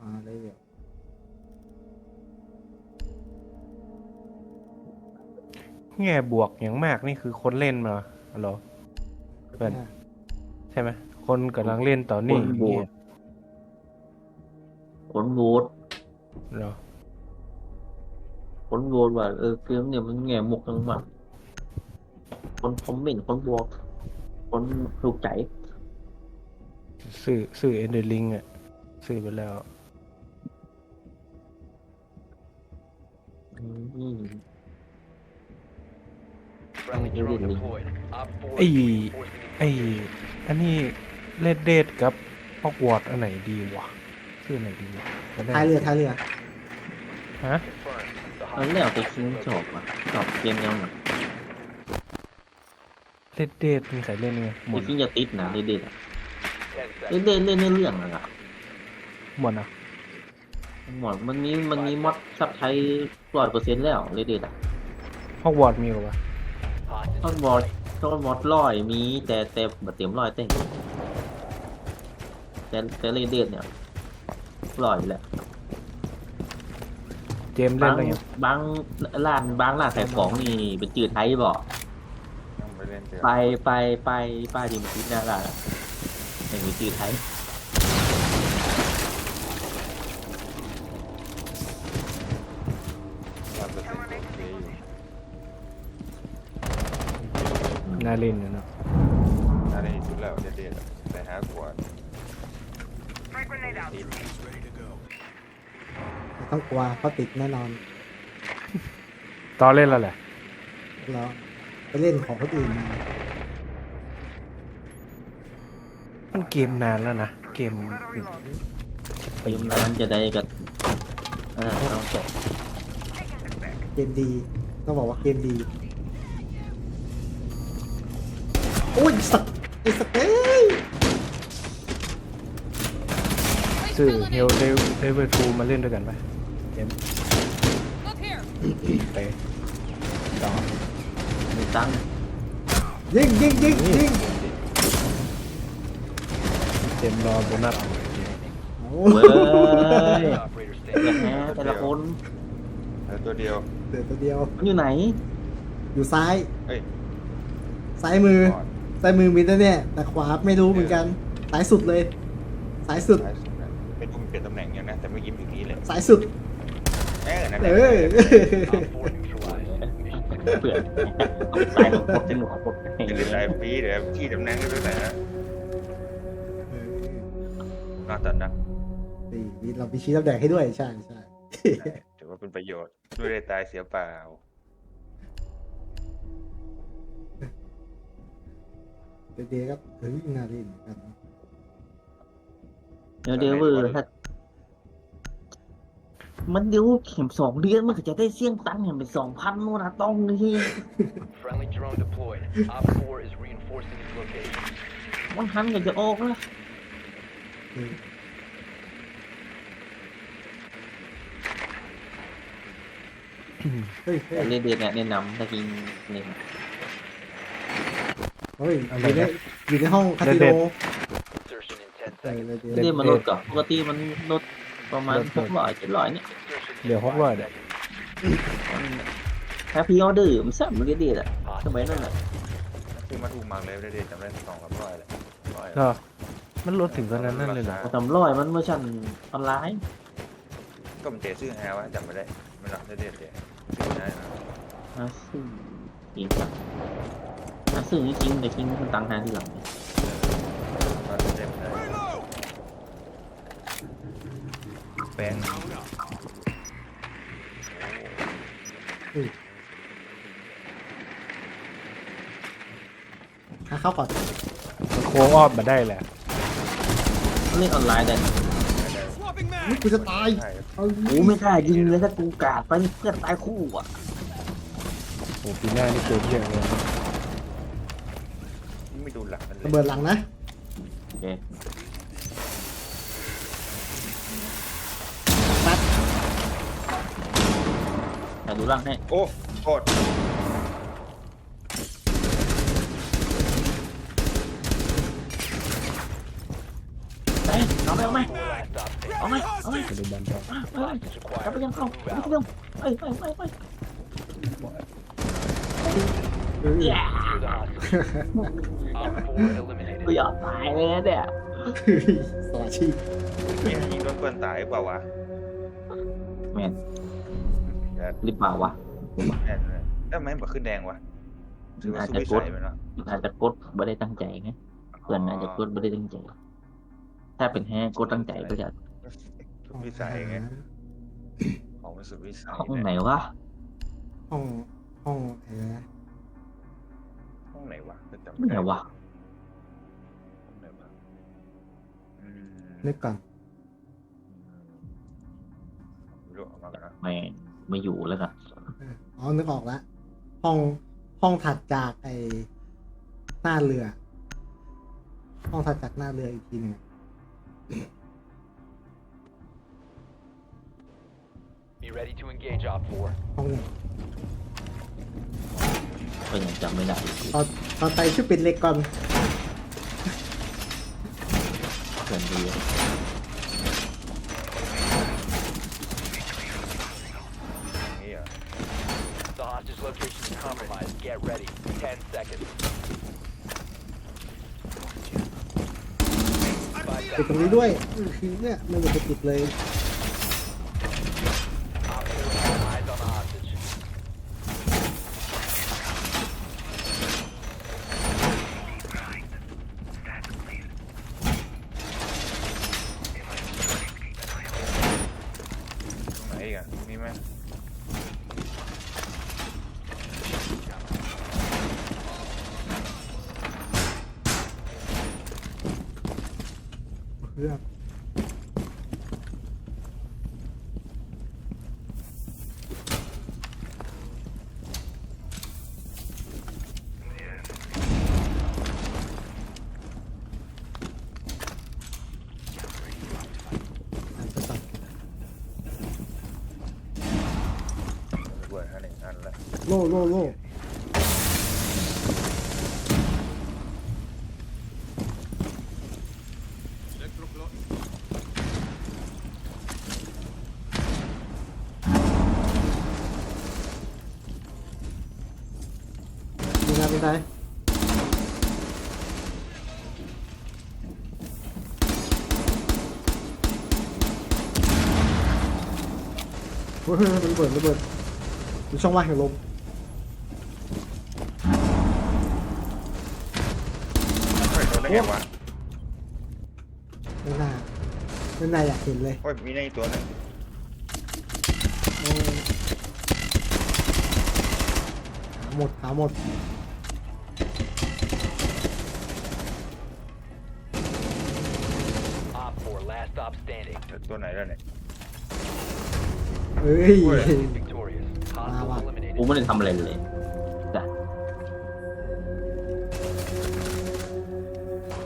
มาเลยเดี๋ยวแง่บวกอย่างมากนี่คือคนเล่นมาเหรอเพื่อนใช่ไหมคนกำลังเล่นต่อนี่คนโหวตผลโหวตเหรอผลโหวตว่าเออเกมเนี่ยมันแง่มุกทั้งหมดคนคอมเมนต์คนบวกคนถูกใจ ซื้อซื้อเอ็นเดอร์ลิงอะซื้อไปแล้วอืม Friendly Yêu drone điện linh. deployed. Op 4ไอ้ reinforcing ไอ้อันนี้เลดเดดกับฮอกวอตอันไหนดีวะชื่อไหนดีวะจะได้ท้ายเรือท้ายเรือ ฮะ confirmed. The ตอนแร hostile กไปคิงจบอะจบเกมยังไงเลดเดดมีใครเล่นไงหมไปดคิงจะติดนะเด็ดๆอะ10 เล่น seconds. เล่นเล่นเรื่องอะไรอะหมดอะหมดมันมีมันมีมอดซับไทยร้อยเปอร์เซ็นต์แล้วเด็ดๆอะฮอกวอตมีหรอวะ Hostage ต้นบอดต้นบอดร้อยมีแต่แต่แบบเต็มร้อยเต้งแต่แต่เด็ดๆเนี่ยร้อยอยู่แหละเจมส์เล่บานงอะไรยังบางร้านบางร้านขายของนี่เป็นจืดไทยบอกยังไม่เล่นเจอไปไปไปป้าดิมทิศหน้าร้าน อะเป็นวิจืดไทยร้านเปอร์เซ็นต์โอเคอยู่น่าเล่นอยู่เนอะน่าเล่นที่สุดแล้วเด็ดๆอะแต่หากว่าติดไม่ต้องกลัวเขาติดแน่นอน ตอนเล่นแล้วแหละเราไปเล่นของคนอื่นมา มัน เกมนานแล้วนะ เกมไปร้านจะได้กับอ่าต้องจบเกมดีต้องบอกว่าเกมดีโอ้ยสัตว์ไอ้สัตว์เอ้ยซื้อเฮลเดเดเวอร์ทูมาเล่นด้วยกันไหมเจมส์ Up here. ไปต่อมีตังค์ยิงยิงยิงยิง เจมส์รอโบนัสโอ้เว้ย Operator แต่ standing. แฮะแต่ละคนแล้วตัวเดียว เดือดตัวเดียว มันอยู่ไหน อยู่ซ้าย เอ้ยซ้ายมือ ก่อนซ้ายมือมีแน่ๆแต่ขวาไม่รู้เหมือนกันซ้ายสุดเลยซ้ายสุด ท้ายสุดนะเป็นผู้เปลี่ยนตำแหน่งอย่างนะ แต่ไม่ยิ้มอย่างนี้เลยซ้ายสุด เออนั่นแหเอละอ Op 4 neutralized. Mission เผื่อเอาตายหมดหมดเป็นหมดหมดจะได้ตายฟรีเดี๋ยวที่ตำแหน่งก็ได้นะ น่าตัดนะนี่มีเรามีชี้รับแดงให้ด้วยใช่ใช่ถือว่าเป็นประโยชน์ไม่ได้ตายเสียเปล่า เดี๋ยวๆครับเฮ้ยน่าเล่นเหมือนกันเดี๋ยวเดี๋ยวเวอร์ถ้ามันเดี๋ยวเข็มสองเดือนมันก็จะได้เสี่ยงตังค์เห็นเป็นสองพันโน่นนะต้องนี่ Friendly drone deployed. Op 4 is reinforcing its location. มันทันก็จะออกแล้ว เฮ้ยเฮ้ยเล่นเด็ดเนี่ยแนะนำถ้ากินเนี่ยเฮ้ยอยู่ในอยู่ในห้องคาสิโน Insertion in 10ใช่ seconds. เลยเดี๋ยวเล่นมันลดก่อนปกติมันลดประมาณหกร้อยเจ็ดร้อยเนี่ย Insertion เหลือ in ฮอกวอต five อะ seconds. ถ้าพี่ออเดอร์มันแซ่บมันเด็ดๆอะสมัยนั้นอะคือมาถูกมากเลยเด็ดๆจำได้สองสามร้อยเลยร้อยก็ มันลดถึงขนาดนั้นเลยเหรอพอทำร้อยมันเมื่อชันออนไลน์ก็มันเตะซื้อแฮวะจำไม่ได้ไม่หลับเด็ดๆเลยซื้อได้นะอาซึ่งจริงจังอาซึ่งจริงแต่จริงมันตังหาที่หลังเนี่ยมาเต็มเลยแปลงหาเข้าก่อนมันโค้งอ้อมมาได้แหละ เล่นออนไลน์ได้นะอุ๊ยกูจะตายใช่เอาโอ้ไม่กล้ายิงเลยถ้ากูกาดไปเพื่อนตายคู่อะโอ้ปีหน้านี่เกิดเยอะเลยไม่ดูหลักมันเลระยเบิดหลังนะโอเคตัดแต่ดูร่างให้โอ้โทษ แป้ง ไห ม Four last stop standing. เอาไหมเอาไหมไปดูบอลต่อกับไปยังเข้ากับไปยังไปไปไปไปเออ Secure the hostage. Op 4กูอยากตายเลยนะเนี่ยสวัสดียิงยิงโดนเพื่อนตายหรือเปล่าวะแมนหรือเปล่าวะแน่เลยแล้วทำไมมันบอกขึ้นแดงวะถือาอาจจะไม่กดใส่ไปเนาะอาจจะกดไม่ได้ตั้งใจไงเพื่อนอาจจะกดไม่ได้ตั้งใจ ถ้าเป็นแฮกดตั้งใจก็จะสุดวิสัยไงของมันสุดวิสัยห้องเนี่ยไหนวะห้องห้องเออห้องไหนวะจำห้องไหนวะห้องไหนวะอืมนึกก่อนไม่รู้เอามากันนะไม่ไม่อยู่แล้วกันอ๋อนึกออกแล้วห้องห้องถัดจากไอ้หน้าเรือ ห้องถัดจากหน้าเรืออีกทีหนึ่ง Be ready to engage Op 4. ห้องหนึ่งก็ยังจำไม่ได้อีกตอนตอนไปช่วยปิดเหล็กก่อน เพื่อนดี อย่างนี้เหรอ The hostage location is compromised. Get ready. 10 seconds. ปิดตรงนี้ด้วยคือเนี่ยไมันจะไปปิดเลย eyes on the hostage. ไหนอีกอะมีไหม เพื่อ อ่านไปก่อน ด้วยอันหนึ่งอันละโล่โล่โล่มีงานเป็นไงเฮ้ยมันระเบิดระเบิด มีช่องว่างแห่งลมเฮ้ยโดนได้ไงวะไม่น่าไม่น่าอยากเห็นเลยโอ้ยมีในอีกตัวหนึงโอ้ยหาหมดหาหมด Op 4 last stop standing. ตัวไหนแล้วเนี่ย เฮ้ย Victorious. Hostiles wow. กู eliminated. ไม่ได้ทำอะไรเลยจ้ะ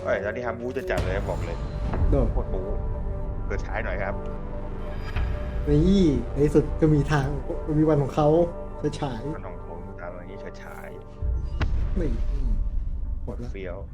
เอ้ยตอนที่ทำบูจะจัดเลยบอกเลยโดดโคตรบูเกิดท้ายหน่อยครับ นี่ในที่สุดก็มีทางมีวันของเขาจะฉายมันของผมทำอย่างนี้ฉายนี่หมดแล้วๆเฟี้ยวเ